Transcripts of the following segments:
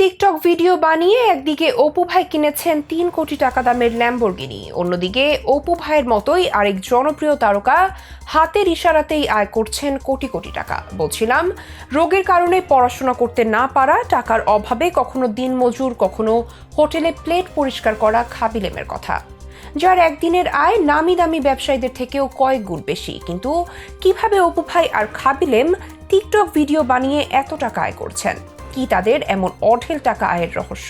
TikTok video বানিয়ে একদিকে অপু ভাই কিনেছেন তিন কোটি টাকা দামের ল্যাম্বরগিনি অন্যদিকে অপু ভাইয়ের মতোই আরেক জনপ্রিয় তারকা হাতের ইশারাতেই আয় করছেন কোটি কোটি টাকা। বলছিলাম, রোগের কারণে পড়াশোনা করতে না পারা, টাকার অভাবে কখনো দিনমজুর, কখনো হোটেলে প্লেট পরিষ্কার করা খাবিলেমের কথা। যার একদিনের আয় নামি দামি ব্যবসায়ীদের থেকেও কয়েক গুণ বেশি। কিন্তু কীভাবে অপু ভাই আর খাবিলেম টিকটক ভিডিও বানিয়ে এত টাকা আয় করছেন? কি তাদের এমন অঢেল টাকা আয়ের রহস্য?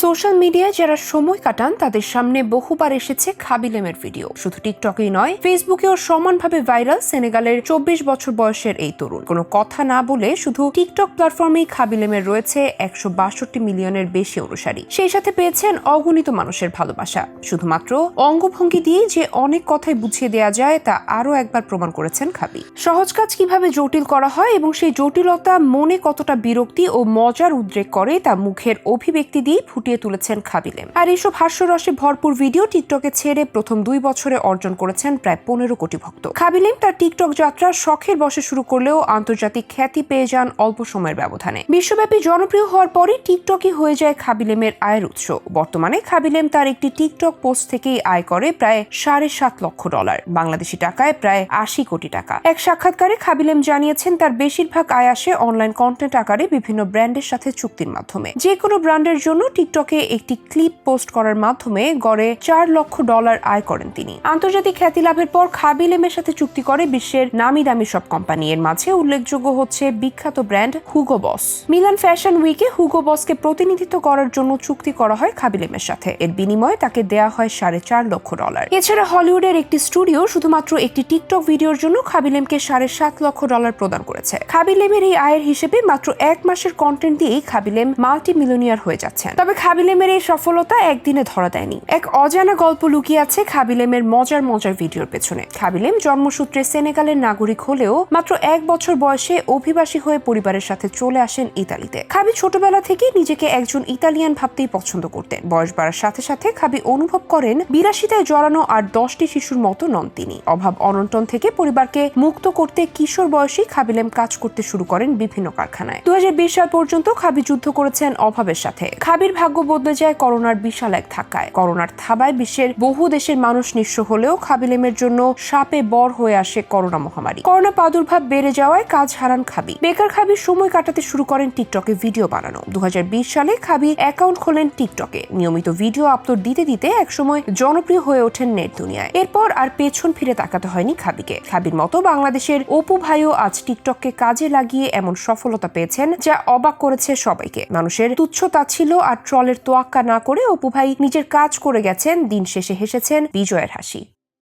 সোশ্যাল মিডিয়ায় যারা সময় কাটান, তাদের সামনে বহুবার এসেছে খাবিলেমের ভিডিও। শুধু টিকটকেই নয়, ফেসবুকেও সমানভাবে ভাইরাল সেনেগালের চব্বিশ বছর বয়সের এই তরুণ। কোনো কথা না বলে শুধু টিকটক প্ল্যাটফর্মেই খাবিলেমের রয়েছে একশো বাষট্টি মিলিয়নের বেশি অনুসারী। সেই সাথে পেয়েছেন অগণিত মানুষের ভালোবাসা। শুধুমাত্র অঙ্গভঙ্গি দিয়ে যে অনেক কথাই বুঝিয়ে দেওয়া যায়, তা আরও একবার প্রমাণ করেছেন খাবি। সহজ কাজ কীভাবে জটিল করা হয় এবং সেই জটিলতা মনে কতটা বিরক্তি ও মজার উদ্রেক করে, তা মুখের অভিব্যক্তি দিয়ে ফুটিয়ে তুলেছেন খাবিলেম আর এইসব হাস্যরসে ভরপুর ভিডিও টিকটকে ছেড়ে প্রথম দুই বছরে অর্জন করেছেন প্রায় পনেরো কোটি ভক্ত। খাবিলেম তার টিকটক যাত্রা শখের বসে শুরু করলেও আন্তর্জাতিক খ্যাতি পেয়ে যান অল্প সময়ের ব্যবধানে। বিশ্বব্যাপী জনপ্রিয় হওয়ার পরই টিকটকই হয়ে যায় খাবিলেমের আয়ের উৎস। বর্তমানে খাবিলেম তার একটি টিকটক পোস্ট থেকেই আয় করে প্রায় সাড়ে সাত লক্ষ ডলার, বাংলাদেশি টাকায় প্রায় আশি কোটি টাকা। এক সাক্ষাৎকারে খাবিলেম জানিয়েছেন, তার বেশিরভাগ আয় আসে অনলাইন কন্টেন্ট আকারে বিভিন্ন ব্র্যান্ডের সাথে চুক্তির মাধ্যমে। যে কোনো ব্র্যান্ডের জন্য টিকটকে একটি ক্লিপ পোস্ট করার মাধ্যমে গড়ে চার লক্ষ ডলার আয় করেন তিনি। আন্তর্জাতিক খ্যাতি লাভের পর খাবিলেমের সাথে চুক্তি করে বিশ্বের নামি দামি সব কোম্পানি। এর মাঝে উল্লেখযোগ্য হচ্ছে বিখ্যাত brand Hugo Boss. Milan fashion উইকে হুগো বসকে প্রতিনিধিত্ব করার জন্য চুক্তি করা হয় খাবিলেমের সাথে। এর বিনিময়ে তাকে দেয়া হয় সাড়ে চার লক্ষ ডলার। এছাড়া হলিউডের একটি স্টুডিও শুধুমাত্র একটি টিকটক ভিডিওর জন্য খাবিলেমকে সাড়ে সাত লক্ষ ডলার প্রদান করেছে। খাবিলেমের এই আয়ের হিসেবে মাত্র এক মাসের কন্টেন্ট দিয়েই খাবিলেম মাল্টি মিলিয়নিয়ার হয়ে যাচ্ছেন। তবে খাবিলেমের এই সফলতা একদিনে ধরা দেয়নি। এক অজানা গল্প লুকিয়ে আছে খাবিলেমের মজার মজার ভিডিওর পেছনে। খাবিলেম জন্মসূত্রে সেনেগালের নাগরিক হলেও মাত্র এক বছর বয়সে অভিবাসী হয়ে পরিবারের সাথে চলে আসেন ইতালিতে। খাবি ছোটবেলা থেকে নিজেকে একজন ইতালিয়ান ভাবতেই পছন্দ করতেন। বয়স বাড়ার সাথে সাথে খাবি অনুভব করেন বিলাসিতায় জড়ানো আর দশটি শিশুর মতো নন তিনি। অভাব অনটন থেকে পরিবারকে মুক্ত করতে কিশোর বয়সী খাবিলেম কাজ করতে শুরু করেন বিভিন্ন কারখানায়। দু হাজার বিশ সাল পর্যন্ত খাবি যুদ্ধ করেছেন অভাবের সাথে। খাবির ভাগ্য বদলে যায় করোনার বিশাল এক ধাক্কায়। করোনার থাবায় বিশ্বের বহু দেশের মানুষ নিঃস্ব হলেও খাবিলেমের জন্য সাপে বর হয়ে আসে করোনা মহামারী। করোনা প্রাদুর্ভাব বেড়ে যাওয়ায় কাজ হারান খাবি। বেকার খাবি সময় কাটাতে শুরু করেন টিকটকে ভিডিও বানানো। দু হাজার বিশ সালে খাবি অ্যাকাউন্ট খোলেন টিকটকে। নিয়মিত ভিডিও আপলোড দিতে দিতে একসময় জনপ্রিয় হয়ে ওঠেন নেট দুনিয়ায়। এরপর আর পেছন ফিরে তাকাতে হয়নি খাবিকে। খাবির মতো বাংলাদেশের অপু ভাইও আজ টিকটককে কাজে লাগিয়ে এমন সফলতা পেয়েছেন যা অবাক করেছে সবাইকে। মানুষের তুচ্ছতা ছিল আর ট্রলের তোয়াক্কা না করে অপু ভাই নিজের কাজ করে গেছেন। দিন শেষে হেসেছেন বিজয়ের হাসি।